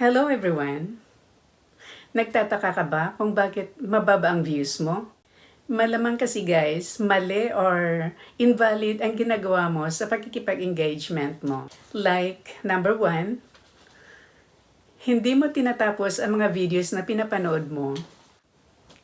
Hello everyone! Nagtataka ka ba kung bakit mababa ang views mo? Malamang kasi guys, mali or invalid ang ginagawa mo sa pakikipag-engagement mo. Like, number one, hindi mo tinatapos ang mga videos na pinapanood mo.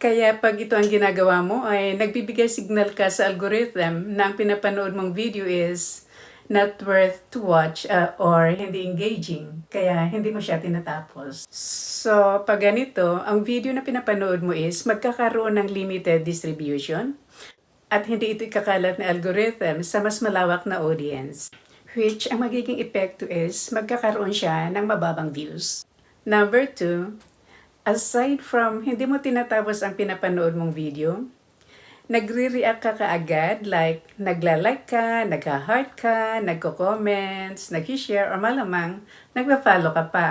Kaya pag ito ang ginagawa mo ay nagbibigay signal ka sa algorithm na ang pinapanood mong video is not worth to watch uh, or hindi engaging. Kaya hindi mo siya tinatapos. So, pag ganito, ang video na pinapanood mo is magkakaroon ng limited distribution at hindi ito ikakalat na algorithm sa mas malawak na audience. Which ang magiging epekto is magkakaroon siya ng mababang views. Number two, aside from hindi mo tinatapos ang pinapanood mong video, nagre-react ka kaagad like nagla-like ka, nagka-heart ka, nagko-comments, nag-share or malamang nagpa-follow ka pa.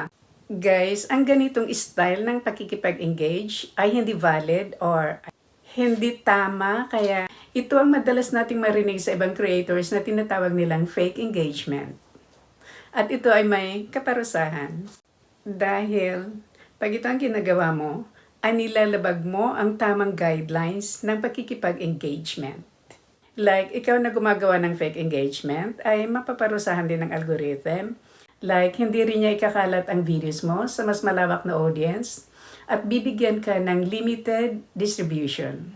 Guys, ang ganitong style ng pakikipag-engage ay hindi valid or hindi tama kaya ito ang madalas nating marinig sa ibang creators na tinatawag nilang fake engagement. At ito ay may kaparusahan. Dahil pag ito ang ginagawa mo, ay nilalabag mo ang tamang guidelines ng pakikipag-engagement. Like, ikaw na gumagawa ng fake engagement ay mapaparusahan din ng algorithm. Like, hindi rin niya ikakalat ang videos mo sa mas malawak na audience at bibigyan ka ng limited distribution.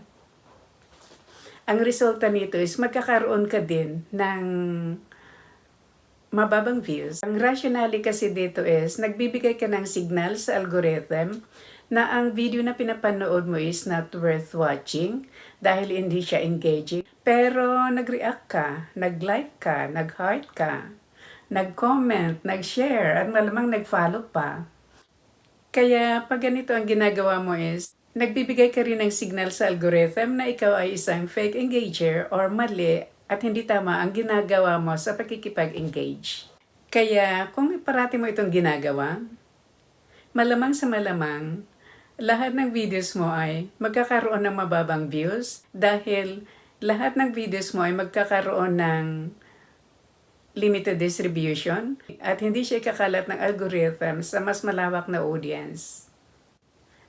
Ang resulta nito is magkakaroon ka din ng mababang views. Ang rationale kasi dito is nagbibigay ka ng signal sa algorithm na ang video na pinapanood mo is not worth watching dahil hindi siya engaging. Pero nag-react ka, nag-like ka, nag-heart ka, nag-comment, nag-share, at malamang nag-follow pa. Kaya pag ganito ang ginagawa mo is, nagbibigay ka rin ng signal sa algorithm na ikaw ay isang fake engager or mali at hindi tama ang ginagawa mo sa pakikipag-engage. Kaya kung parati mo itong ginagawa, malamang sa malamang, lahat ng videos mo ay magkakaroon ng mababang views dahil lahat ng videos mo ay magkakaroon ng limited distribution at hindi siya ikakalat ng algorithm sa mas malawak na audience.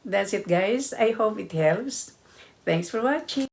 That's it guys. I hope it helps. Thanks for watching.